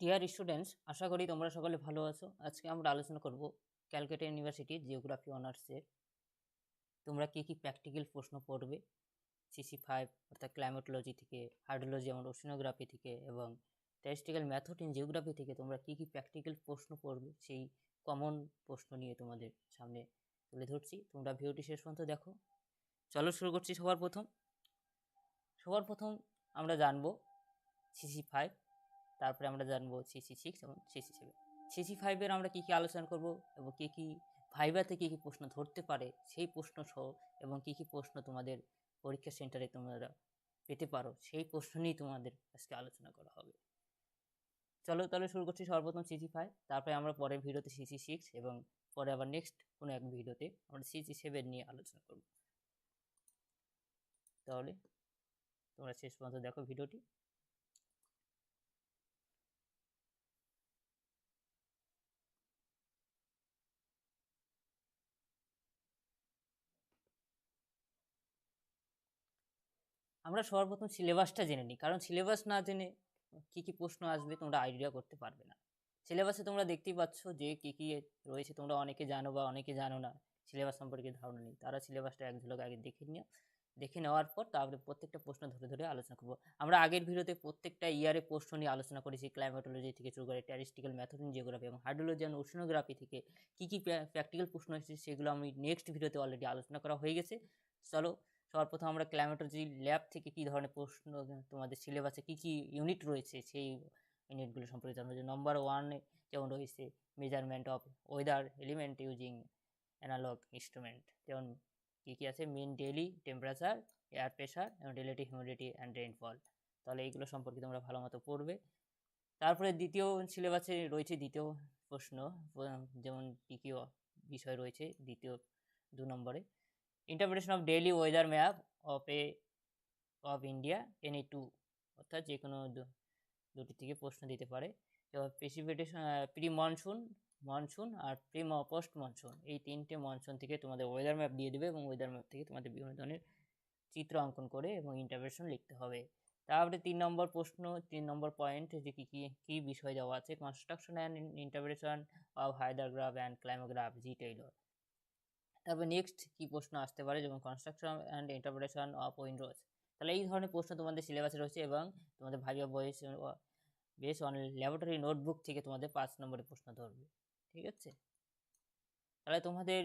Dear students আশা করি তোমরা সকলে ভালো আছো। আজকে আমরা আলোচনা করব ক্যালকাটা ইউনিভার্সিটির জিওগ্রাফি অনার্সের তোমরা কী কী প্র্যাকটিক্যাল প্রশ্ন পড়বে? সিসি ফাইভ অর্থাৎ ক্লাইমেটোলজি থেকে হাইড্রোলজি যেমন ওশিনোগ্রাফি থেকে এবং স্ট্যাটিস্টিক্যাল মেথড ইন জিওগ্রাফি থেকে তোমরা কী কী প্র্যাকটিক্যাল প্রশ্ন পড়বে? সেই কমন প্রশ্ন নিয়ে তোমাদের সামনে তুলে ধরছি। তোমরা ভিডিওটি শেষ পর্যন্ত দেখো। চলো শুরু করছি সবার প্রথম। সবার প্রথম আমরা জানব সিসি ফাইভ তারপরে আমরা জানব সিসি সিক্স এবং সিসি সেভেন। সিসি ফাইভের আমরা কী কী আলোচনা করব এবং কী কী ভাইভাতে কী কী প্রশ্ন ধরতে পারে সেই প্রশ্ন সহ এবং কী কী প্রশ্ন তোমাদের পরীক্ষা সেন্টারে তোমরা পেতে পারো সেই প্রশ্ন নিয়েই তোমাদের আজকে আলোচনা করা হবে। চলো তাহলে শুরু করছি সর্বপ্রথম সিসি ফাইভ, তারপরে আমরা পরের ভিডিওতে সিসি সিক্স এবং পরে আবার নেক্সট কোনো এক ভিডিওতে আমরা সিসি সেভেন নিয়ে আলোচনা করব। তাহলে তোমরা শেষ পর্যন্ত দেখো ভিডিওটি। আমরা সর্বপ্রথম সিলেবাসটা জেনে নিই। কারণ সিলেবাস না জেনে কী কী প্রশ্ন আসবে তোমরা আইডিয়া করতে পারবে না। সিলেবাসে তোমরা দেখতেই পাচ্ছ যে কী কী রয়েছে। তোমরা অনেকে জানো বা অনেকে জানো না সিলেবাস সম্পর্কে ধারণা নেই। তারা সিলেবাসটা এক ঝলক আগে দেখে নিও দেখে নেওয়ার পর তারপরে প্রত্যেকটা প্রশ্ন ধরে ধরে আলোচনা করব। আমরা আগের ভিডিওতে প্রত্যেকটা ইয়ারে প্রশ্ন নিয়ে আলোচনা করেছি ক্লাইমেটোলজি থেকে শুরু করে ট্যারিস্টিক্যাল ম্যাথড ইন জিওগ্রাফি এবং হাইড্রোলজি এবং ওশনোগ্রাফি থেকে কী কী প্র্যাকটিক্যাল প্রশ্ন এসেছে সেগুলো আমি নেক্সট ভিডিওতে অলরেডি আলোচনা করা হয়ে গেছে। চলো সবার প্রথম আমরা ক্লাইমেটোলজি ল্যাব থেকে কী ধরনের প্রশ্ন, তোমাদের সিলেবাসে কী কী ইউনিট রয়েছে সেই ইউনিটগুলো সম্পর্কে জানব। যে নম্বর ওয়ানে যেমন রয়েছে measurement of weather element using analog instrument যেমন কী কী আছে? Main daily temperature air pressure এবং রিলেটিভ হিউমিডিটি অ্যান্ড রেইনফল তাহলে এইগুলো সম্পর্কে তোমরা ভালো মতো পড়বে। তারপরে দ্বিতীয় সিলেবাসে রয়েছে দ্বিতীয় প্রশ্ন যেমন কী বিষয় রয়েছে দ্বিতীয় দু নম্বরে। Interpretation of daily weather map of A of India any two অর্থাৎ যে কোনো দুটি থেকে প্রশ্ন দিতে পারে। প্রেসিপিটেশন প্রি মনসুন মনসুন আর প্রি পোস্ট মনসুন এই তিনটে মনসুন থেকে তোমাদের ওয়েদার ম্যাপ দিয়ে দেবে এবং ওয়েদার ম্যাপ থেকে তোমাদের বিভিন্ন ধরনের চিত্র অঙ্কন করে এবং ইন্টারপ্রেশন লিখতে হবে। তারপরে তিন নম্বর প্রশ্ন, তিন নম্বর পয়েন্ট যে কী কী কী বিষয় দেওয়া আছে construction and interpretation of hydrograph and climograph G Taylor তারপর নেক্সট কী প্রশ্ন আসতে পারে? যেমন construction and interpretation of windows তাহলে এই ধরনের প্রশ্ন তোমাদের সিলেবাসে রয়েছে এবং তোমাদের ভাইবা বয়স বেশ অন ল্যাবরেটরি নোটবুক থেকে তোমাদের পাঁচ নম্বরের প্রশ্ন ধরবে। ঠিক আছে? তাহলে তোমাদের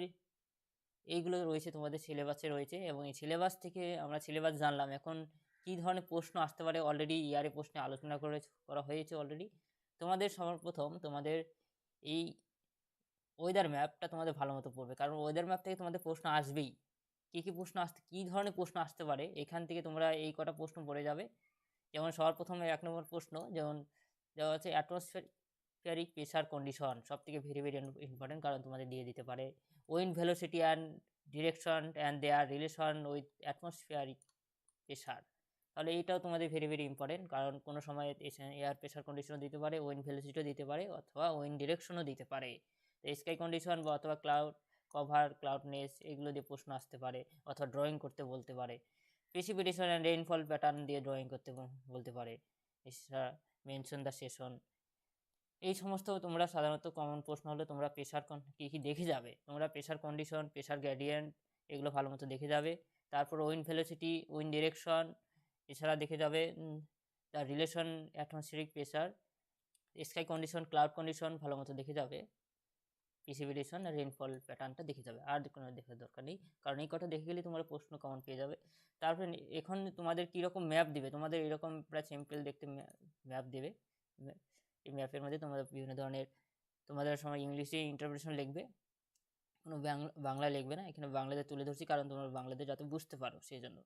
এইগুলো রয়েছে, তোমাদের সিলেবাসে রয়েছে এবং এই সিলেবাস থেকে আমরা সিলেবাস জানলাম। এখন কী ধরনের প্রশ্ন আসতে পারে? অলরেডি ইয়ারে প্রশ্নে আলোচনা করে করা হয়েছে অলরেডি তোমাদের সর্বপ্রথম তোমাদের এই ওয়েদার ম্যাপটা তোমাদের ভালো মতো পড়বে। কারণ ওয়েদার ম্যাপ থেকে তোমাদের প্রশ্ন আসবেই। কী কী প্রশ্ন আসতে কী ধরনের প্রশ্ন আসতে পারে? এখান থেকে তোমরা এই কটা প্রশ্ন পড়ে যাবে। যেমন সবার প্রথমে এক নম্বর প্রশ্ন, যেমন দেওয়া হচ্ছে অ্যাটমসফিয়ারিক প্রেশার কন্ডিশন সব থেকে ভেরি ভেরি ইম্পর্টেন্ট কারণ তোমাদের দিয়ে দিতে পারে। Wind velocity and direction and their relation with atmospheric pressure তাহলে এইটাও তোমাদের ভেরি ভেরি ইম্পর্টেন্ট কারণ কোনো সময় এয়ার প্রেশার কন্ডিশনও দিতে পারে উইন্ড ভেলোসিটিও দিতে পারে, অথবা উইন্ড ডিরেকশনও দিতে পারে। স্কাই কন্ডিশন বা অথবা ক্লাউড কভার ক্লাউডনেস এগুলো দিয়ে প্রশ্ন আসতে পারে অথবা ড্রয়িং করতে বলতে পারে। প্রেসিপিটেশন অ্যান্ড রেইনফল প্যাটার্ন দিয়ে ড্রয়িং করতে বলতে পারে। এছাড়া মেনশন দ্য সেশন এই সমস্ত তোমরা সাধারণত কমন প্রশ্ন হলে তোমরা প্রেশার কী কী দেখে যাবে? তোমরা প্রেশার কন্ডিশন প্রেশার গ্র্যাডিয়েন্ট এগুলো ভালো মতো দেখে যাবে। তারপর উইন ভেলোসিটি উইন ডিরেকশন এছাড়া দেখে যাবে the relation atmospheric pressure sky condition cloud condition ভালো মতো দেখে যাবে। প্রিসিপিটেশন রেনফল প্যাটার্নটা দেখে যাবে। আর কোনো দেখার দরকার নেই। কারণ এই কটা দেখে গেলে তোমরা প্রশ্ন কমন পেয়ে যাবে। তারপরে এখন তোমাদের কীরকম ম্যাপ দিবে? তোমাদের এরকম প্রায় সিম্পল দেখতে ম্যাপ দেবে। এই ম্যাপের মধ্যে তোমাদের বিভিন্ন ধরনের, তোমাদের সময় ইংলিশে ইন্টারপ্রিটেশন লিখবে। কোনো বাংলা লিখবে না। এখানে বাংলাতে তুলে ধরছি কারণ তোমরা বাংলাতে যাতে বুঝতে পারো সেই জন্য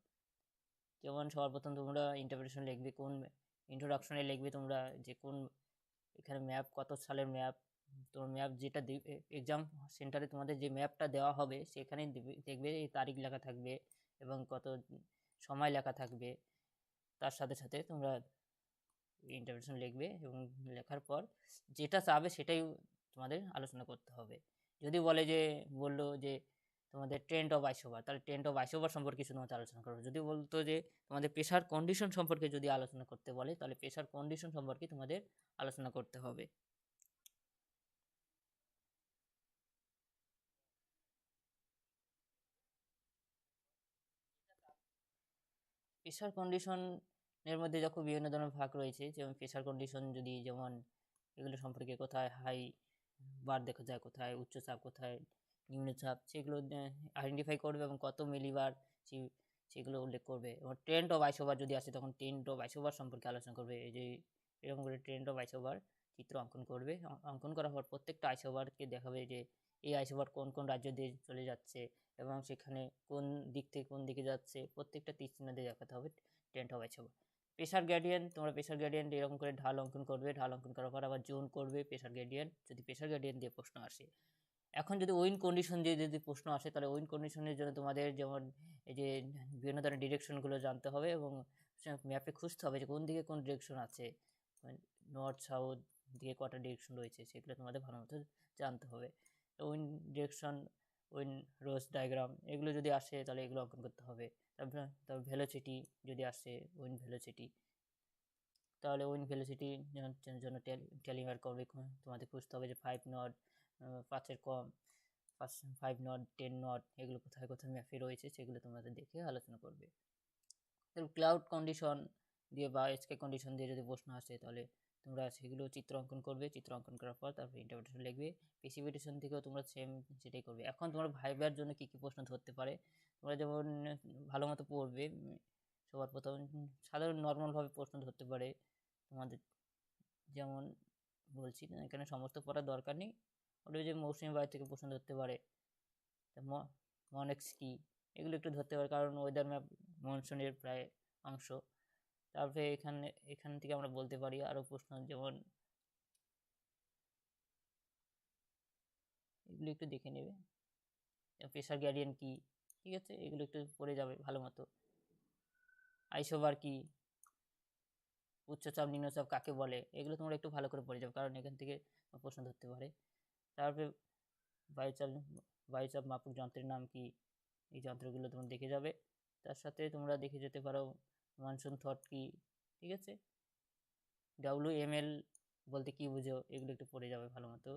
যেমন সর্বপ্রথম তোমরা ইন্টারপ্রিটেশন লিখবে কোন ইন্ট্রোডাকশনে লিখবে তোমরা যে কোন, এখানে ম্যাপ কত সালের ম্যাপ তোমার ম্যাপ যেটা দেবে এক্সাম সেন্টারে তোমাদের যে ম্যাপটা দেওয়া হবে সেখানে দেখবে এই তারিখ লেখা থাকবে এবং কত সময় লেখা থাকবে। তার সাথে সাথে তোমরা ইন্টারপ্রিটেশন লিখবে এবং লেখার পর যেটা চাবে সেটাই তোমাদের আলোচনা করতে হবে। যদি বলে যে, বলল যে তোমাদের ট্রেন্ড অফ আইসোবার তাহলে ট্রেন্ড অফ আইসোবার সম্পর্কে শুধুমাত্র আলোচনা করব। যদি বলতো যে তোমাদের প্রেশার কন্ডিশন সম্পর্কে যদি আলোচনা করতে বলে, তাহলে প্রেশার কন্ডিশন সম্পর্কে তোমাদের আলোচনা করতে হবে। প্রেশার কন্ডিশনের মধ্যে যখন বিভিন্ন ধরনের ভাগ রয়েছে। যেমন প্রেশার কন্ডিশন যদি যেমন এগুলো সম্পর্কে কোথায় হাই বার দেখা যায়, কোথায় উচ্চচাপ কোথায় নিম্নচাপ সেগুলো আইডেন্টিফাই করবে এবং কত মিলিবার সেগুলো উল্লেখ করবে। এবং ট্রেন্ড অফ আইসোবার যদি আসে, তখন ট্রেন্ড অফ আইসোবার সম্পর্কে আলোচনা করবে। এই যে, এরকম করে ট্রেন্ড অফ আইসোবার চিত্র অঙ্কন করবে। অঙ্কন করার পর প্রত্যেকটা আইসোবারকে দেখাবে যে, এই আইসোবার কোন কোন রাজ্য দিয়ে চলে যাচ্ছে এবং সেখানে কোন দিক থেকে কোন দিকে যাচ্ছে, প্রত্যেকটা তীর দিয়ে দেখাতে হবে টেন্ট হবে আইসোবার প্রেশার গ্রেডিয়েন্ট তোমরা প্রেশার গ্রেডিয়েন্ট এরকম করে ঢাল অঙ্কন করবে, ঢাল অঙ্কন করার পর আবার জোন করবে প্রেশার গ্রেডিয়েন্ট যদি প্রেশার গ্রেডিয়েন্ট দিয়ে প্রশ্ন আসে। এখন যদি উইন কন্ডিশন দিয়ে যদি প্রশ্ন আসে, তাহলে উইন কন্ডিশনের জন্য তোমাদের যেমন এই যে বিভিন্ন ধরনের ডিরেকশনগুলো জানতে হবে এবং ম্যাপে খুঁজতে হবে যে কোন দিকে কোন ডিরেকশন আছে। নর্থ সাউথ দিকে কটা ডিরেকশন রয়েছে, সেগুলো তোমাদের ভালো মতো জানতে হবে। Wind direction wind rose diagram এগুলো যদি আসে তাহলে এগুলো অঙ্কন করতে হবে। তারপর তারপর ভেলোসিটি যদি আসে উইন ভেলোসিটি তাহলে উইন ভেলোসিটি জন্য টেলিমার করবে তোমাদের খুঁজতে হবে যে ফাইভ নট পাঁচের কম, পাঁচ ফাইভ নট টেন নট এগুলো কোথায় কোথায় ম্যাপে রয়েছে সেগুলো তোমাদের দেখে আলোচনা করবে। তারপর ক্লাউড কন্ডিশন দিয়ে বা স্কে কন্ডিশন দিয়ে যদি প্রশ্ন আসে তাহলে তোমরা সেগুলো চিত্র অঙ্কন করবে, চিত্র অঙ্কন করার পর তারপর ইন্টারপ্রিটেশন লিখবে। প্রেসিপিটেশন থেকেও তোমরা সেম সেটাই করবে। এখন তোমরা ভাইবার জন্য কী কী প্রশ্ন ধরতে পারে? তোমরা যেমন ভালো মতো পড়বে, সবার প্রথম সাধারণ নর্মালভাবে প্রশ্ন ধরতে পারে। তোমাদের যেমন বলছি, এখানে সমস্ত পড়ার দরকার নেই। ওটা যে মৌসুমি বায়ু থেকে প্রশ্ন ধরতে পারে। মনেক্স কি? এগুলো একটু ধরতে পারে, কারণ ওয়েদার ম্যাপ মনসুনের প্রায় অংশ। তারপরে এখানে, এখান থেকে আমরা বলতে পারি আরও প্রশ্ন, যেমন এগুলো একটু দেখে নেবে। প্রেশার গ্যারিয়ান কি? ঠিক আছে? এগুলো একটু পড়ে যাবে ভালো মতো। আইসোবার কি? উচ্চচাপ, নিম্নচাপ কাকে বলে? এগুলো তোমরা একটু ভালো করে পড়ে যাবে, কারণ এখান থেকে প্রশ্ন ধরতে পারে। তারপরে বায়ুচাপ বায়ুচাপ মাপক যন্ত্রের নাম কি? এই যন্ত্রগুলো তোমরা দেখে যাবে। তার সাথে তোমরা দেখে যেতে পারো মনসুন থট কি? ঠিক আছে? ডাব্লিউ এম এল বলতে কি বুঝো? এগুলো একটু পড়ে যাবে ভালো মতো।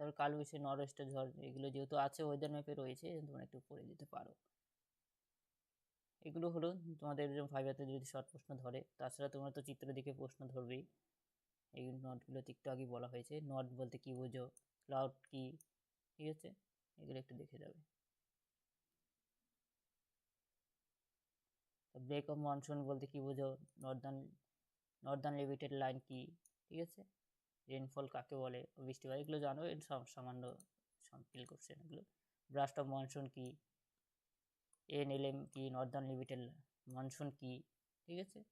তারপর কালবৈশাখী নরওয়েস্টার ঝড়, এগুলো যেহেতু আছে ওয়েদার ম্যাপে রয়েছে তোমরা একটু পড়ে যেতে পারো। এগুলো হলো তোমাদের ফাইবারতে যদি শর্ট প্রশ্ন ধরে, তাছাড়া তোমরা তো চিত্র দেখে প্রশ্ন ধরবেই। এই নটগুলো একটু আগে বলা হয়েছে। নট বলতে কি বোঝো? ক্লাউড কি? ঠিক আছে? এগুলো একটু দেখে যাবে। ব্রেক অফ মনসুন বলতে কি বোঝো? নর্দার্ন নর্দার্ন লিমিটেড লাইন কি? ঠিক আছে? রেনফল কাকে বলে? বৃষ্টিপাত এগুলো জানো? সম- সামান্য ফিল করছেন এগুলো। ব্রাস্ট অফ মনসুন কি? এন এল এম কি? নর্দার্ন লিমিটেড মনসুন কি? ঠিক আছে?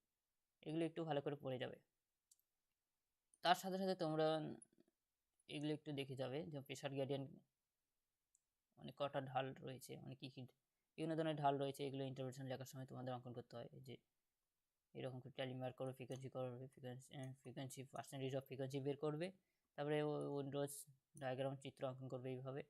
এগুলো একটু ভালো করে পড়ে যাবে। তার সাথে সাথে তোমরা এগুলো একটু দেখে যাবে যে প্রেশার গ্রেডিয়েন্ট অনেক কটা ঢাল রয়েছে? অনেক কী কী বিভিন্ন ধরনের ঢাল রয়েছে, এগুলো ইন্টারপ্রিটেশন লেখার সময় তোমাদের অঙ্কন করতে হয়। যে, এরকম করে ট্যালিমার করবে ফ্রিকোয়েন্সি করবে ফ্রিকোয়েন্সি পার্সেন্টেজ অফ ফ্রিকোয়েন্সি বের করবে, তারপরে উইন্ডোজ ডায়াগ্রাম চিত্র অঙ্কন করবে এইভাবে।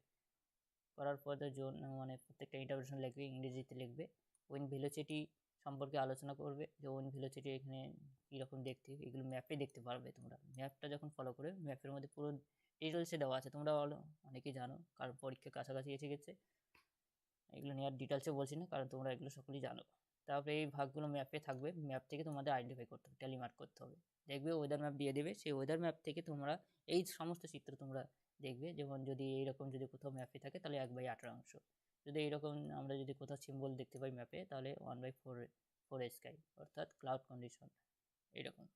করার পর জোন মানে প্রত্যেকটা ইন্টারপ্রিটেশন লিখবে, ইংরেজিতে লিখবে। উইন ভেলোসিটি সম্পর্কে আলোচনা করবে, যে উইন ভেলোসিটি এখানে কীরকম দেখতে, এগুলো ম্যাপে দেখতে পারবে তোমরা। ম্যাপটা যখন ফলো করে ম্যাপের মধ্যে পুরো ডিটেলসে দেওয়া আছে। তোমরা অনেকেই জানো কারণ পরীক্ষা কাছাকাছি এসে গেছে। এগুলো নিয়ে আর ডিটেলসে বলছি না, কারণ তোমরা এগুলো সকলেই জানো। তারপরে এই ভাগগুলো ম্যাপে থাকবে ম্যাপ থেকে তোমাদের আইডেন্টিফাই করতে হবে ট্যালি মার্ক করতে হবে। দেখবে ওয়েদার ম্যাপ দিয়ে দেবে, সেই ওয়েদার ম্যাপ থেকে তোমরা এই সমস্ত চিত্র তোমরা দেখবে। যেমন যদি এইরকম যদি কোথাও ম্যাপে থাকে, তাহলে এক বাই আঠারো অংশ। যদি এইরকম আমরা যদি কোথাও সিম্বল দেখতে পাই ম্যাপে তাহলে one by four four sky অর্থাৎ ক্লাউড কন্ডিশন এইরকম।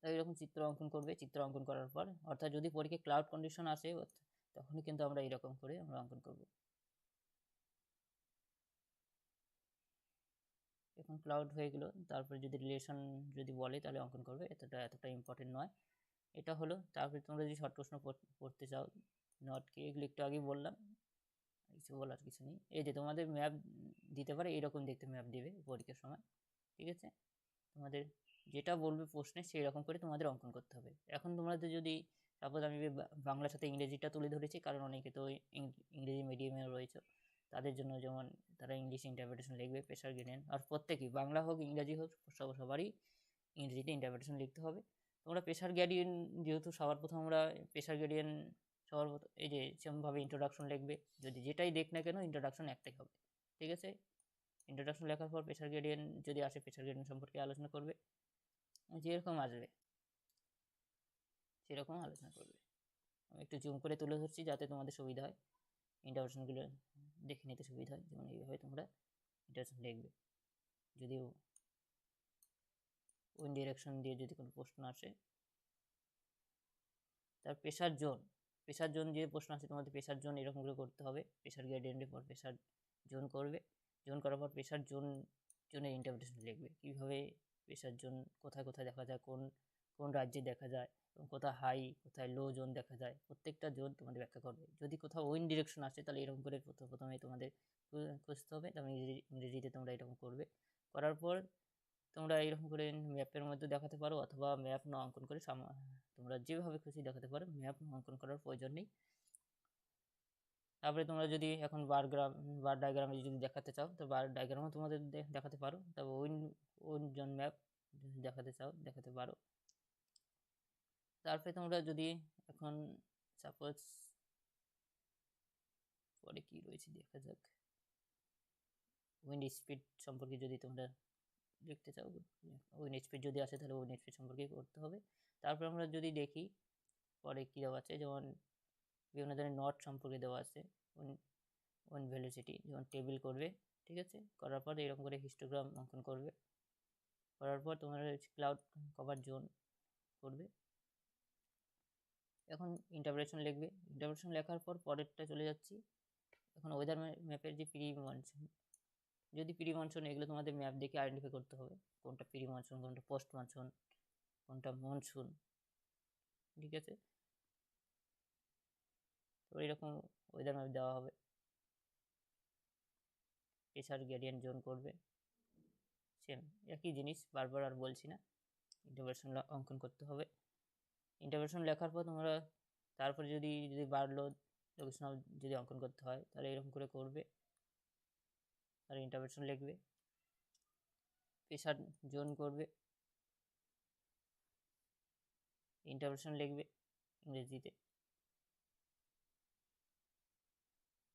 তো এইরকম চিত্র অঙ্কন করবে, চিত্র অঙ্কন করার পর, অর্থাৎ যদি পরীক্ষায় ক্লাউড কন্ডিশন আসে, তখনই কিন্তু আমরা এইরকম করে আমরা অঙ্কন করব। এখন ক্লাউড হয়ে গেলো। তারপরে যদি রিলেশন যদি বলে, তাহলে অঙ্কন করবে। এতটা এতটা ইম্পর্টেন্ট নয়। এটা হলো। তারপরে তোমরা যদি শর্ট প্রশ্ন পড়- পড়তে চাও নট কি? এগুলো একটু আগেই বললাম। কিছু বলার কিছু নেই। এই যে তোমাদের ম্যাপ দিতে পারে, এরকম দেখতে ম্যাপ দেবে পরীক্ষার সময়। ঠিক আছে? তোমাদের যেটা বলবে প্রশ্নে সেই রকম করে তোমাদের অঙ্কন করতে হবে। এখন তোমাদের যদি, সাপোজ আমি বাংলার সাথে ইংরেজিটা তুলে ধরেছি, কারণ অনেকে তো ইংরেজি মিডিয়ামে রয়েছে। তাদের জন্য যেমন তারা ইংলিশ ইন্টারপ্রিটেশন লিখবে প্রেশার গ্রেডিয়েন্ট আর প্রত্যেকেই, বাংলা হোক, ইংরাজি হোক, সব, সবারই ইংরেজিতে ইন্টারপ্রিটেশন লিখতে হবে। তোমরা প্রেশার গ্রেডিয়েন্ট যেহেতু সবার প্রথম আমরা প্রেশার গ্রেডিয়েন্ট সবার প্রথম এই যে সেরকমভাবে ইন্ট্রোডাকশন লিখবে, যদি যেটাই দেখ না কেন ইন্ট্রোডাকশন একটাই হবে, ঠিক আছে? ইন্ট্রোডাকশন লেখার পর প্রেশার গ্রেডিয়েন্ট যদি আসে প্রেশার গ্রেডিয়েন্ট সম্পর্কে আলোচনা করবে, যেরকম আসবে, সেরকম আলোচনা করবে। আমি একটু জুম করে তুলে ধরছি যাতে তোমাদের সুবিধা হয় ইন্টারভেশনগুলো দেখে নিতে সুবিধা হয়। যেমন এইভাবে তোমরা ইন্টারভেশন লিখবে যদিও ওই ডিরেকশন দিয়ে যদি কোনো প্রশ্ন আসে, তার প্রেশার জোন প্রেশার জোন যে প্রশ্ন আসে, তোমাদের প্রেশার জোন এরকম করে করতে হবে। প্রেশার গ্রেডিয়েন্টের পর প্রেশার জোন করবে। জোন করার পর প্রেশার জোন জোনের ইন্টারপ্রিটেশন লিখবে। কীভাবে প্রেশার জোন কোথায় কোথায় দেখা যায়, কোন কোন রাজ্যে দেখা যায় এবং কোথায় হাই কোথায় লো জোন দেখা যায়, প্রত্যেকটা জোন তোমাদের ব্যাখ্যা করবে। যদি কোথাও উইন ডিরেকশন আসে, তাহলে এরকম করে প্রথম প্রথমে তোমাদের খুঁজতে হবে। ইংরেজি, ইংরেজিতে তোমরা এরকম করবে। করার পর তোমরা এরকম করে ম্যাপের মধ্যে দেখাতে পারো, অথবা ম্যাপ না অঙ্কন করে তোমরা যেভাবে খুশি দেখাতে পারো ম্যাপ অঙ্কন করার প্রয়োজন নেই। তারপরে তোমরা যদি এখন বার গ্রাম বার ডায়াগ্রামে যদি দেখাতে চাও, তো বার ডায়াগ্রামও তোমাদের দেখাতে পারো। তারপর উইন উইন জন ম্যাপ দেখাতে চাও, দেখাতে পারো। তারপরে তোমরা যদি এখন সাপোজ পরে কি রয়েছে দেখা যাক। উইন্ড স্পিড সম্পর্কে যদি তোমরা দেখতে চাও উইন্ড স্পিড যদি আসে তাহলে উইন্ড স্পিড সম্পর্কে করতে হবে। তারপর আমরা যদি দেখি পরে কী দেওয়া আছে, যেমন বিভিন্ন ধরনের নট সম্পর্কে দেওয়া আছে ওয়ান ভেলোসিটি যেমন টেবিল করবে, ঠিক আছে? করার পর এরকম করে হিস্টোগ্রাম অঙ্কন করবে। করার পর তোমরা ক্লাউড কভার জোন করবে। এখন ইন্টারপ্রেশন লিখবে। ইন্টারপ্রেশন লেখার পর পরেরটা চলে যাচ্ছি। এখন ওয়েদার ম্যাপের যে প্রি মনসুন যদি প্রি মনসুন এগুলো তোমাদের ম্যাপ দেখে আইডেন্টিফাই করতে হবে, কোনটা প্রি মনসুন কোনটা পোস্ট মনসুন কোনটা মনসুন ঠিক আছে? তো এরকম ওয়েদার ম্যাপ দেওয়া হবে। প্রেশার গ্রেডিয়েন্ট জোন করবে। সেম একই জিনিস বারবার আর বলছি না। ইন্টারপ্রেশন অঙ্কন করতে হবে। ইন্টারভেশন লেখার পর তোমরা তারপরে যদি যদি বাড়লো লোকেশনাল যদি অঙ্কন করতে হয়, তাহলে এরকম করে করবে। আর ইন্টারভেশন লিখবে। প্রেশার জোন করবে। ইন্টারভেশন লিখবে ইংরেজিতে।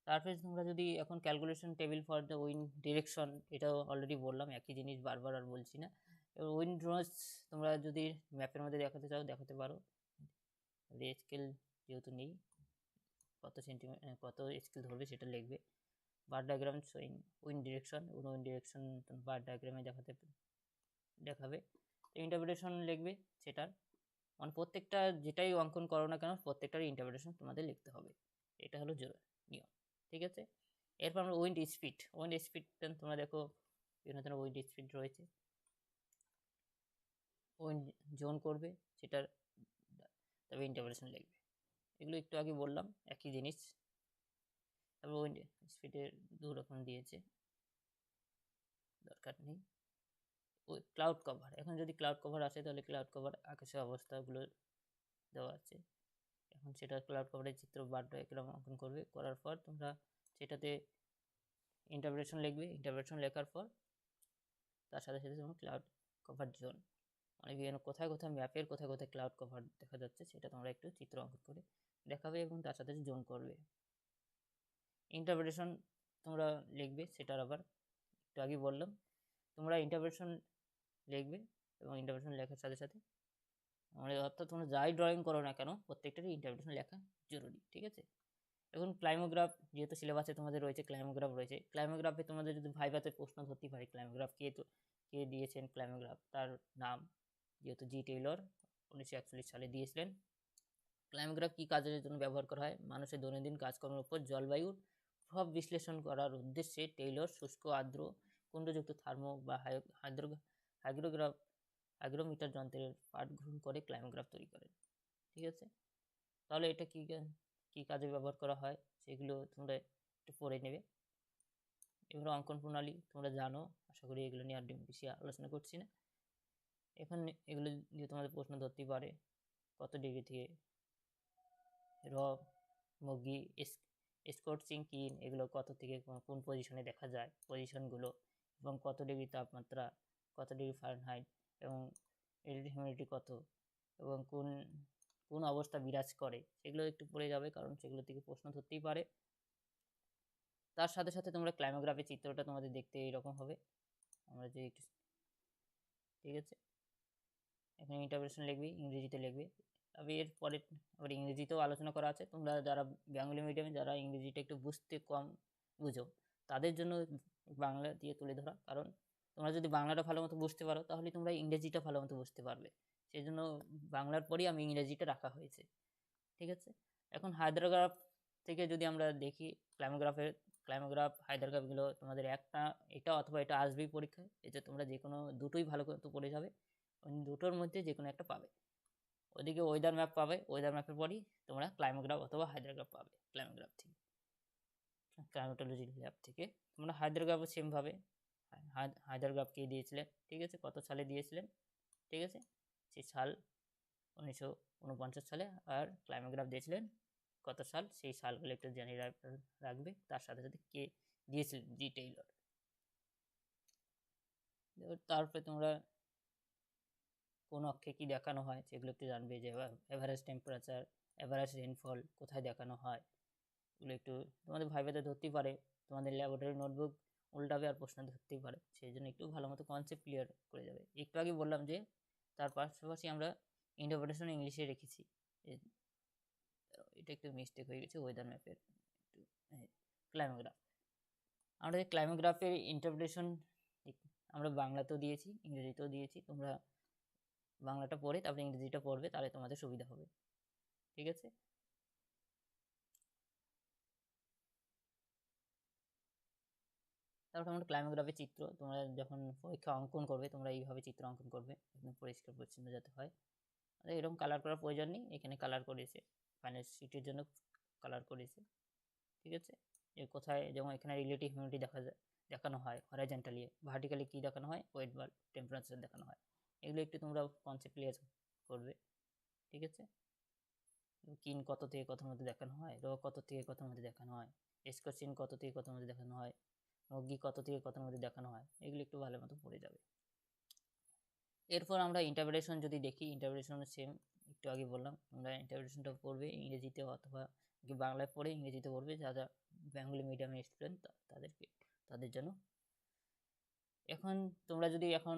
তারপরে তোমরা যদি এখন calculation table for the wind direction এটাও অলরেডি বললাম, একই জিনিস বারবার আর বলছি না। এবার উইন ড্রস তোমরা যদি ম্যাপের মধ্যে দেখাতে চাও, দেখাতে পারো। স্কেল যেহেতু নেই, কত সেন্টিমিটার কত স্কেল ধরবে সেটা লিখবে। Bar diagram showing wind direction wind direction bar ডায়াগ্রামে দেখাতে দেখাবে। ইন্টারপ্রিটেশন লিখবে সেটার। মানে প্রত্যেকটা যেটাই অঙ্কন করো না কেন প্রত্যেকটার ইন্টারপ্রিটেশন তোমাদের লিখতে হবে। এটা হলো নিয়ম, ঠিক আছে? এরপর আমরা উইন্ড স্পিড উইন্ড স্পিড তোমরা দেখো, বিভিন্ন ধরনের উইন্ড স্পিড রয়েছে। উইন্ড জোন করবে, সেটার তবে ইন্টারপ্রিটেশন লিখবে। এগুলো একটু আগে বললাম, একই জিনিস। তারপর ওই স্পিডের দু রকম দিয়েছে। দরকার নেই। ওই ক্লাউড কভার এখন যদি ক্লাউড কভার আসে তাহলে ক্লাউড কভার আকাশের অবস্থাগুলো দেওয়া আছে। এখন সেটা ক্লাউড কভারের চিত্র বার ডায়াগ্রাম অঙ্কন করবে, করার পর তোমরা সেটাতে ইন্টারপ্রিটেশন লিখবে। ইন্টারপ্রিটেশন লেখার পর তার সাথে সাথে তোমার ক্লাউড কভার জোন মানে বিভিন্ন কোথায় কোথায় ম্যাপের কোথায় কোথায় ক্লাউড কভার দেখা যাচ্ছে, সেটা তোমরা একটু চিত্র অঙ্কন করে দেখাবে এবং তার সাথে জোন করবে। ইন্টারপ্রিটেশন তোমরা লিখবে, সেটার আবার একটু আগে বললাম। তোমরা ইন্টারপ্রিটেশন লিখবে এবং ইন্টারপ্রিটেশন লেখার সাথে সাথে মানে অর্থাৎ তোমরা যাই ড্রয়িং করো না কেন, প্রত্যেকটারই ইন্টারপ্রিটেশন লেখা জরুরি, ঠিক আছে? এখন ক্লাইমোগ্রাফ যেহেতু সিলেবাসে তোমাদের রয়েছে ক্লাইমোগ্রাফ রয়েছে ক্লাইমোগ্রাফে তোমাদের যদি ভাইভাতে প্রশ্ন ধরতেই পারে ক্লাইমোগ্রাফ কে কে দিয়েছেন ক্লাইমোগ্রাফ তার নাম যেহেতু জি টেইলর উনিশশো একচল্লিশ সালে দিয়েছিলেন। ক্লাইমোগ্রাফ কী কাজের জন্য ব্যবহার করা হয়? মানুষের দৈনন্দিন কাজকর্মের উপর জলবায়ুর প্রভাব বিশ্লেষণ করার উদ্দেশ্যে টেইলর শুষ্ক আর্দ্র, কুণ্ডযুক্ত থার্মো বা হাইগ্রোগ্রাফ হাইগ্রোমিটার যন্ত্রের পাঠ গ্রহণ করে ক্লাইমোগ্রাফ তৈরি করেন। ঠিক আছে? তাহলে এটা কী কী কাজে ব্যবহার করা হয়? সেগুলো তোমরা একটু পড়ে নেবে। এবার অঙ্কন প্রণালী তোমরা জানো। আশা করি এগুলো নিয়ে আর বেশি আলোচনা করছি না। এখন এগুলো দিয়ে তোমাদের প্রশ্ন ধরতেই পারে। কত ডিগ্রি থেকে? র মুগি স্কোর্চিং কিন এগুলো কত থেকে কোন পজিশনে দেখা যায়? পজিশনগুলো এবং কত ডিগ্রি তাপমাত্রা, কত ডিগ্রি ফারেনহাইট এবং রিলেটিভ হিউমিডিটি কত এবং কোন কোন অবস্থা বিরাজ করে? সেগুলো একটু পড়ে যাবে কারণ সেগুলো থেকে প্রশ্ন ধরতেই পারে। তার সাথে সাথে তোমরা ক্লাইমোগ্রাফি চিত্রটা তোমাদের দেখতে এইরকম হবে। আমরা যে একটু, ঠিক আছে? এখানে ইন্টারপ্রেশন লিখবি, ইংরেজিতে লিখবে। তবে এর পরে আবার ইংরেজিতেও আলোচনা করা আছে। তোমরা যারা বেঙ্গলি মিডিয়ামে যারা ইংরেজিটা একটু বুঝতে কম বুঝো, তাদের জন্য বাংলা দিয়ে তুলে ধরা। কারণ তোমরা যদি বাংলাটা ভালো মতো বুঝতে পারো, তাহলে তোমরা ইংরেজিটা ভালো মতো বুঝতে পারবে। সেই জন্য বাংলার পরেই আমি ইংরেজিটা রাখা হয়েছে। ঠিক আছে? এখন হায়দ্রাগ্রাফ থেকে যদি আমরা দেখি ক্লাইমোগ্রাফের ক্লাইমোগ্রাফ হায়দ্রাগ্রাফগুলো তোমাদের একটা এটা অথবা এটা আসবেই পরীক্ষায়। এতে তোমরা যে কোনো দুটোই ভালো করে পড়ে যাবে। দুটোর মধ্যে যে কোনো একটা পাবে। ওদিকে ওয়েদার ম্যাপ পাবে ওয়েদার ম্যাপের পরই তোমরা ক্লাইমোগ্রাফ অথবা হায়দ্রাগ্রাফ পাবে ক্লাইমোগ্রাফ থেকে। ক্লাইমেটোলজি ল্যাব থেকে। তোমরা হায়দ্রাগ্রাফও সেমভাবে হায়দ্রাগ্রাফ কে দিয়েছিলেন ঠিক আছে? কত সালে দিয়েছিলেন ঠিক আছে? সেই সাল উনিশশো উনপঞ্চাশ সালে। আর ক্লাইমোগ্রাফ দিয়েছিলেন কত সাল? সেই সালগুলো একটু জেনে রাখ- রাখবে। তার সাথে সাথে কে দিয়েছিলেন? জি টেইলর তারপরে তোমরা কোন অক্ষে কি দেখানো হয়? সেগুলো একটু জানবে যে এভারেজ টেম্পারেচার এভারেজ রেনফল কোথায় দেখানো হয়? এগুলো একটু তোমাদের ভাইভাতে ধরতেই পারে। তোমাদের ল্যাবরেটরি নোটবুক উল্টাবে আর প্রশ্ন ধরতেই পারে। সেই জন্য একটু ভালো মতো কনসেপ্ট ক্লিয়ার করে যাবে। একটু আগে বললাম যে, তার পাশাপাশি আমরা ইন্টারপ্রিটেশন ইংলিশে রেখেছি। এটা একটু মিস্টেক হয়ে গেছে ওয়েদার ম্যাপের একটু ক্লাইমোগ্রাফ আমরা ক্লাইমোগ্রাফের ইন্টারপ্রিটেশন আমরা বাংলাতেও দিয়েছি, ইংরেজিতেও দিয়েছি। তোমরা বাংলাটা পড়ে, তারপরে ইংরেজিটা পড়বে, তাহলে তোমাদের সুবিধা হবে। ঠিক আছে? তারপর আমরা ক্লাইমোগ্রাফি চিত্র, তোমরা যখন পরীক্ষা অঙ্কন করবে, তোমরা এইভাবে চিত্র অঙ্কন করবে, একদম পরিষ্কার পরিচ্ছন্ন যাতে হয়। এরকম কালার করার প্রয়োজন নেই, এখানে কালার করেছে। ফাইনাল সিটির জন্য কালার করেছে। ঠিক আছে? যে কোথায়, যেমন এখানে রিলেটিভ হিউমিডিটি দেখা যায়, দেখানো হয় হরাইজেন্টালি ভার্টিক্যালি কী দেখানো হয়? ওয়েট বা টেম্পারেচার দেখানো হয়। এগুলো একটু তোমরা কনসেপ্ট ক্লিয়ার করবে, ঠিক আছে? কিন কত থেকে কত মধ্যে দেখানো হয়, র কত থেকে কত মধ্যে দেখানো হয় এসকোচিন কত থেকে কত মধ্যে দেখানো হয় মগ্গি কত থেকে কত মধ্যে দেখানো হয়, এগুলো একটু ভালো মতো পড়ে যাবে। এরপর আমরা ইন্টারপ্রিটেশন যদি দেখি ইন্টারপ্রিটেশন সেম একটু আগে বললাম, তোমরা ইন্টারপ্রিটেশনটা পড়বে, ইংরেজিতে অথবা বাংলায় পড়ে ইংরেজিতে পড়বে যারা বেঙ্গলি মিডিয়ামের স্টুডেন্ট তাদেরকে, তাদের জন্য। এখন তোমরা যদি এখন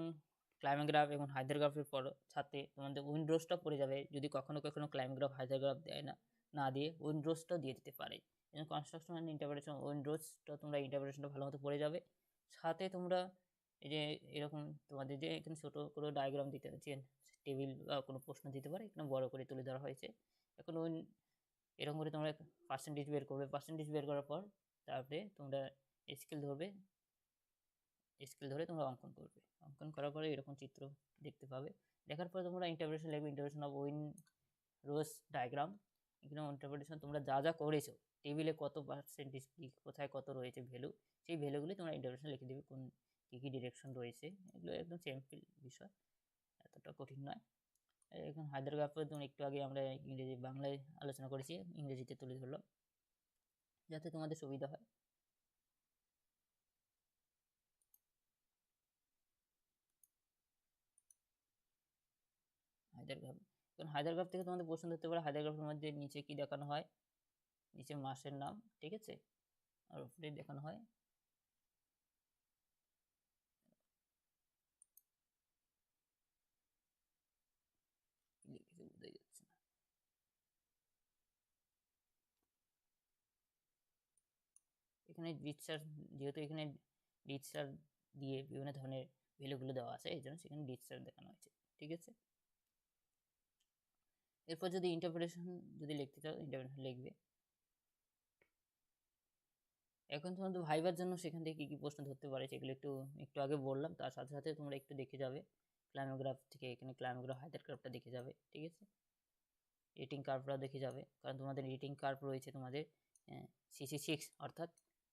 ক্লাইমোগ্রাফ এবং হায়দ্রাগ্রাফের পর সাথে তোমাদের উইন্ডোজটা পড়ে যাবে যদি কখনো কখনো ক্লাইমোগ্রাফ হায়দ্রাগ্রাফ দেয় না না দিয়ে উইন্ডোজটাও দিয়ে দিতে পারে। এবং কনস্ট্রাকশন অ্যান্ড ইন্টারপ্রিটেশন উইন্ডোজটা তোমরা ইন্টারপ্রিটেশনটা ভালো মতো পড়ে যাবে। সাথে তোমরা এই যে এরকম তোমাদের যে এখানে ছোটো করে ডায়াগ্রাম দিতে হচ্ছে টেবিল বা কোনো প্রশ্ন দিতে পারে, এখানে বড় করে তুলে ধরা হয়েছে। এখন ওই এরকম করে তোমরা পার্সেন্টেজ বের করবে। পার্সেন্টেজ বের করার পর তারপরে তোমরা স্কেল ধরবে। স্কেল ধরে তোমরা অঙ্কন করবে। অঙ্কন করার পরে এরকম চিত্র দেখতে পাবে। দেখার পরে তোমরা ইন্টারপ্রিটেশন লিখবে interpretation of wind rose diagram এখানে ইন্টারপ্রিটেশন তোমরা যা যা করেছ টেবিলে কত পার্সেন্টেজ কী, কোথায় কত রয়েছে ভ্যালু সেই ভ্যালুগুলি তোমরা ইন্টারপ্রিটেশন লিখে দেবে কোন, কী কী ডিরেকশন রয়েছে। এগুলো একদম সিম্পল বিষয়, এতটা কঠিন নয়। এখন হায়দ্রাবাদ ধরুন একটু আগে আমরা ইংরেজি, বাংলায় আলোচনা করেছি, ইংরেজিতে তুলে ধরলাম, যাতে তোমাদের সুবিধা হয়। হায়দ্রাবাদ। কারণ হায়দ্রাবাদ থেকে তোমাদের প্রশ্ন ধরতে পারে হায়দ্রাবাদের মধ্যে নিচে কি দেখানো হয়? নিচে মাসের নাম, ঠিক আছে? আর উপরে দেখানো হয়। এখানে ডিসচার্জ যেহেতু এখানে ডিসচার্জ দিয়ে বিভিন্ন ধরনের ভ্যালুগুলো দেওয়া আছে এই জন্য সেখানে ডিসচার্জ দেখানো হয়েছে, ঠিক আছে? এরপর যদি ইন্টারপ্রিটেশন যদি লিখতে চাও ইন্টারপ্রিটেশন লিখবে। এখন তোমাদের ভাইবার জন্য সেখান থেকে কী কী প্রশ্ন ধরতে পারে সেগুলো একটু একটু আগে বললাম, তার সাথে সাথে তোমরা একটু দেখে যাবে। ক্লাইমোগ্রাফ থেকে এখানে ক্লাইমোগ্রাফ হাইদার কার্ভটা দেখে যাবে, ঠিক আছে? রেটিং কার্ভটাও দেখে যাবে, কারণ তোমাদের রেটিং কার্ভ রয়েছে তোমাদের সিসি সিক্স অর্থাৎ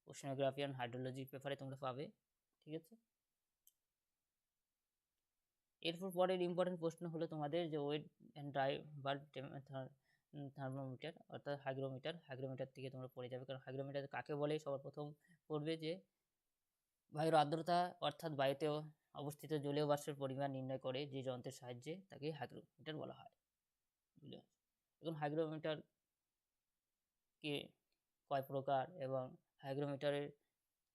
ওশনোগ্রাফি অ্যান্ড হাইড্রোলজির পেপারে তোমরা পাবে, ঠিক আছে? এরপর পরের ইম্পর্টেন্ট প্রশ্ন হলো তোমাদের যে wet and dry bulb thermometer অর্থাৎ হাইগ্রোমিটার হাইগ্রোমিটার থেকে তোমরা পড়ে যাবে। কারণ হাইগ্রোমিটার কাকে বলে? সবার প্রথম পড়বে যে বায়ুর আর্দ্রতা অর্থাৎ বায়ুতে অবস্থিত জলীয় বাষ্পের পরিমাণ নির্ণয় করে যে যন্ত্রের সাহায্যে তাকে হাইগ্রোমিটার বলা হয়। বুঝলে? এখন হাইগ্রোমিটার কে কয় প্রকার এবং হাইগ্রোমিটারের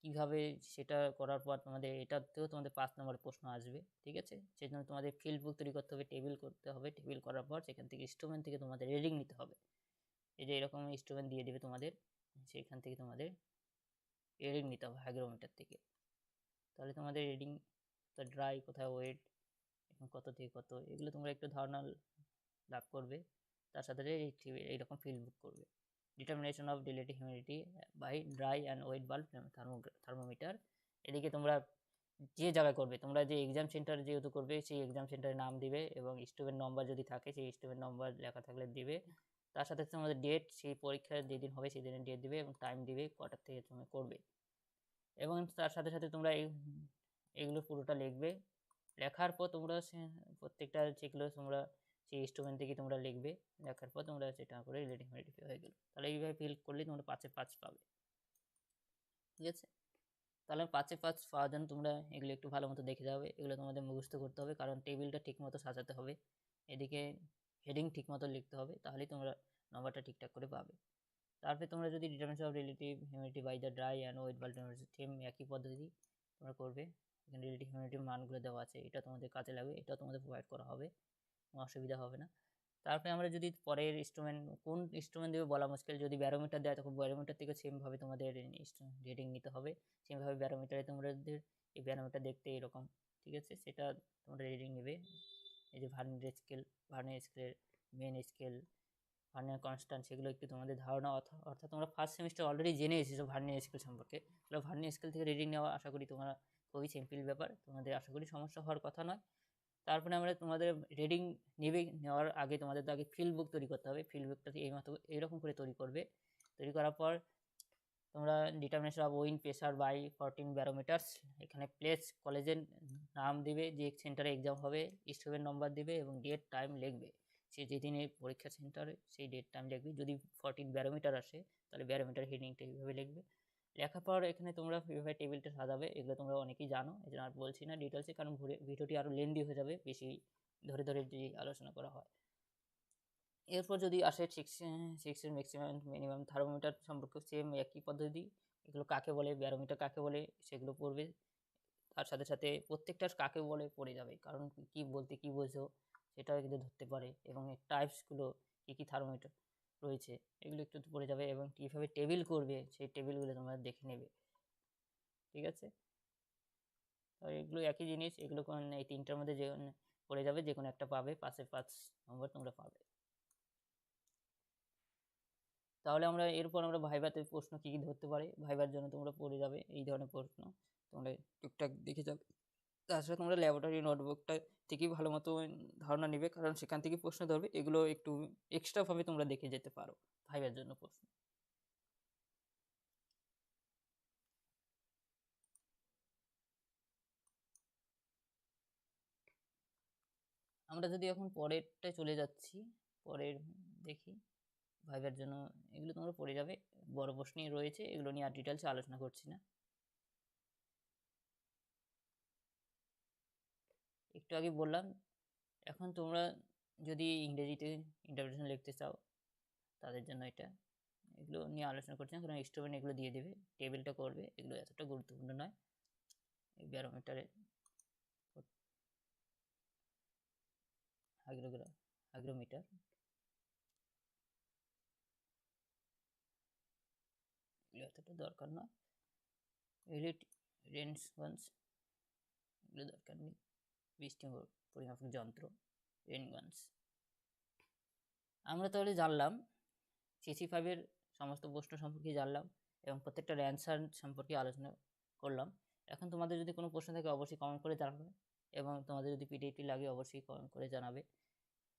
কীভাবে সেটা করার পর তোমাদের, এটাতেও তোমাদের পাঁচ নম্বর প্রশ্ন আসবে, ঠিক আছে? সেই জন্য তোমাদের ফিল্ড বুক তৈরি করতে হবে টেবিল করতে হবে টেবিল করার পর সেখান থেকে ইনস্ট্রুমেন্ট থেকে তোমাদের রিডিং নিতে হবে। এই যে এরকম ইনস্ট্রুমেন্ট দিয়ে দেবে তোমাদের সেইখান থেকে তোমাদের রিডিং নিতে হবে হাইগ্রোমিটার থেকে। তাহলে তোমাদের রিডিং কোথায় ড্রাই কোথায় ওয়েট এখন কত থেকে কত, এগুলো তোমরা একটু ধারণা লাভ করবে। তার সাথে এই এইরকম ফিল্ড বুক করবে। Determination of relative humidity by dry and wet bulb thermometer এদিকে তোমরা যে জায়গায় করবে, তোমরা যে এক্সাম সেন্টার যেহেতু করবে, সেই এক্সাম সেন্টারের নাম দিবে এবং স্টুডেন্ট নম্বর যদি থাকে, সেই স্টুডেন্ট নম্বর লেখা থাকলে দিবে। তার সাথে তোমাদের ডেট সেই পরীক্ষার যেদিন হবে সেই দিনের ডেট দিবে এবং টাইম দিবে কটার থেকে তুমি করবে। এবং তার সাথে সাথে তোমরা এগুলো পুরোটা লিখবে। লেখার পর তোমরা প্রত্যেকটা যেগুলো তোমরা সেই ইনস্ট্রুমেন্ট থেকে তোমরা লিখবে, লেখার পর তোমরা সেটা করে রিলেটিভ হিউমিডিটি হয়ে গেল। তাহলে এইভাবে ফিল করলে তোমরা পাঁচে পাঁচ পাবে। ঠিক আছে? তাহলে পাঁচে পাঁচ পাওয়ার জন্য তোমরা এগুলো একটু ভালো মতো দেখে যাবে, এগুলো তোমাদের মুখস্থ করতে হবে, কারণ টেবিলটা ঠিক মতো সাজাতে হবে। এদিকে হেডিং ঠিক মতো লিখতে হবে, তাহলেই তোমরা নম্বরটা ঠিকঠাক করে পাবে। তারপরে তোমরা যদি determination of relative humidity by the dry and wet bulb same একই পদ্ধতি তোমরা করবে। এখানে রিলেটিভ হিউমিডিটির মানগুলো দেওয়া আছে, এটা তোমাদের কাজে লাগবে, এটা তোমাদের প্রোভাইড করা হবে। অসুবিধা হবে না। তারপরে আমরা যদি পরের ইনস্ট্রুমেন্ট কোন ইনস্ট্রুমেন্ট দেবে বলা মুশকিল। যদি ব্যারোমিটার দেয়, তখন ব্যারোমিটার থেকে সেমভাবে তোমাদের রিডিং নিতে হবে। সেমভাবে ব্যারোমিটারে তোমাদের এই ব্যারোমিটার দেখতে এরকম, ঠিক আছে? সেটা তোমরা রিডিং নেবে। এই যে ভার্নিয়ার স্কেল ভার্নিয়ার স্কেলের মেন স্কেল ভার্নিয়ার কনস্ট্যান্ট সেগুলো একটু তোমাদের ধারণা অর্থাৎ তোমরা ফার্স্ট সেমিস্টার অলরেডি জেনে এসেছ ভার্নিয়ার স্কেল সম্পর্কে। তাহলে ভার্নিয়ার স্কেল থেকে রিডিং নেওয়া, আশা করি তোমরা খুবই সিম্পল ব্যাপার। তোমাদের আশা করি সমস্যা হওয়ার কথা নয়। তারপরে আমরা তোমাদের রিডিং নেবে, নেওয়ার আগে তোমাদের তো আগে ফিল্ড বুক তৈরি করতে হবে। ফিল্ড বুকটা এই মতো এইরকম করে তৈরি করবে। তৈরি করার পর তোমরা determination of wind pressure by Fortin barometers এখানে প্লেস কলেজের নাম দিবে, যে সেন্টারে এক্সাম হবে স্টুডেন্ট নম্বর দিবে এবং ডেট টাইম লিখবে। সে যেদিনে পরীক্ষা সেন্টারে সেই ডেট টাইম লিখবে। যদি ফরটিন ব্যারোমিটার আসে, তাহলে ব্যারোমিটার হেডিংটা এইভাবে লিখবে। লেখার পর এখানে তোমরা কীভাবে টেবিলটা সাজাবে, এগুলো তোমরা অনেকেই জানো এই জন্য আর বলছি না ডিটেলসে কারণ ভিডিওটি আরও লেন্দি হয়ে যাবে, বেশি ধরে ধরে যদি আলোচনা করা হয়। এরপর যদি আসে সিক্স সিক্সের ম্যাক্সিমাম মিনিমাম থার্মোমিটার সম্পর্কে সেম একই পদ্ধতি, এগুলো কাকে বলে ব্যারোমিটার কাকে বলে, সেগুলো পড়বে। তার সাথে সাথে প্রত্যেকটার কাকে বলে পড়ে যাবে, কারণ কি বলতে কি বোঝো, সেটাও কিন্তু ধরতে পারে, এবং টাইপসগুলো কী কী থার্মোমিটার রয়েছে, এগুলো একটু পড়ে যাবে এবং কীভাবে টেবিল করবে, সেই টেবিলগুলো তোমরা দেখে নেবে। ঠিক আছে? তো এগুলো একই জিনিস, এগুলো কোন, এই তিনটার মধ্যে যে পড়ে যাবে, যে কোনো একটা পাবে পাশে পাঁচ নম্বর তোমরা পাবে। তাহলে আমরা, এরপর আমরা ভাইভাতে প্রশ্ন কী কী ধরতে পারে? ভাইবার জন্য তোমরা পড়ে যাবে, এই ধরনের প্রশ্ন তোমরা টুকটাক দেখে যাবে। তাছাড়া তোমরা ল্যাবরেটরি নোটবুকটা থেকেই ভালো মতো ধারণা নেবে, কারণ সেখান থেকে প্রশ্ন ধরবে, এগুলো একটু এক্সট্রাভাবে তোমরা দেখে যেতে পারো, ভাইবার জন্য প্রশ্ন। আমরা যদি এখন পরেরটায় চলে যাচ্ছি, পরের দেখি, ভাইবার জন্য এগুলো তোমরা পড়ে যাবে, বড় প্রশ্নই রয়েছে, এগুলো নিয়ে আর ডিটেলসে আলোচনা করছি না। একটু আগে বললাম, এখন তোমরা যদি ইংরেজিতে ইন্টারপ্রিটেশন লিখতে চাও, তাদের জন্য এটা। এগুলো নিয়ে আলোচনা করছি না, কারণ স্টুডেন্ট এগুলো দিয়ে দেবে। টেবিলটা করবে, এগুলো এতটা গুরুত্বপূর্ণ নয়। এই ব্যারোমিটারে হাইগ্রোগ্রা হাইগ্রোমিটার এগুলো এতটা দরকার নয়। রিলেট রেন্সগঞ্জ এগুলো দরকার নেই। বৃষ্টি পরিমাপক যন্ত্র রেনগঞ্জ আমরা তাহলে জানলাম সিসি ফাইভের সমস্ত প্রশ্ন সম্পর্কে জানলাম এবং প্রত্যেকটার অ্যান্সার সম্পর্কে আলোচনা করলাম। এখন তোমাদের যদি কোনো প্রশ্ন থাকে, অবশ্যই কমেন্ট করে জানাবে এবং তোমাদের যদি পিডিএফটি লাগে, অবশ্যই কমেন্ট করে জানাবে।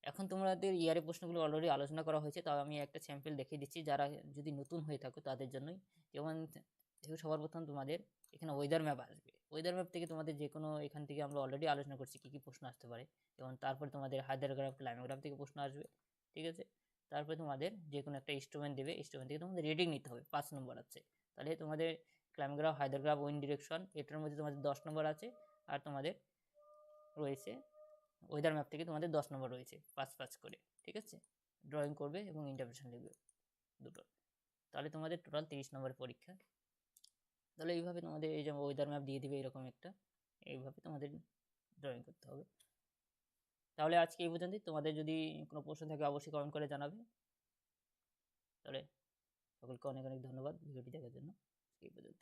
এখন তোমাদের ইয়ারে প্রশ্নগুলো অলরেডি আলোচনা করা হয়েছে, তাও আমি একটা স্যাম্পেল দেখিয়ে দিচ্ছি। যারা যদি নতুন হয়ে থাকো, তাদের জন্যই। যেমন সবার প্রথম তোমাদের এখানে ওয়েদার ম্যাপ আসবে। ওয়েদার ম্যাপ থেকে তোমাদের যে কোনো এখান থেকে আমরা অলরেডি আলোচনা করছি কী কী প্রশ্ন আসতে পারে। যেমন তারপরে তোমাদের হায়দ্রাগ্রাফ ক্লাইমোগ্রাফ থেকে প্রশ্ন আসবে, ঠিক আছে? তারপরে তোমাদের যে কোনো একটা ইনস্ট্রুমেন্ট দেবে ইনস্ট্রুমেন্ট থেকে তোমাদের রেডিং নিতে হবে, পাঁচ নম্বর আছে। তাহলে তোমাদের ক্লাইমোগ্রাফ হায়দ্রাগ্রাফ উইন্ড ডিরেকশন এটার মধ্যে তোমাদের দশ নম্বর আছে আর তোমাদের রয়েছে ওয়েদার ম্যাপ থেকে তোমাদের দশ নম্বর রয়েছে, পাঁচ পাঁচ করে, ঠিক আছে? ড্রয়িং করবে এবং ইন্টারপ্রেশন লিখবে দুটো তাহলে তোমাদের টোটাল তিরিশ নম্বরের পরীক্ষা। তাহলে এইভাবে তোমাদের এই যে ওয়েদার ম্যাপ দিয়ে দিবে এরকম একটা, এইভাবে তোমাদের ড্রয়িং করতে হবে। তাহলে আজকে এই পর্যন্তই। তোমাদের যদি কোনো প্রশ্ন থাকে অবশ্যই কমেন্ট করে জানাবে। তাহলে সকলকে অনেক অনেক ধন্যবাদ ভিডিওটি দেখার জন্য। এই পর্যন্ত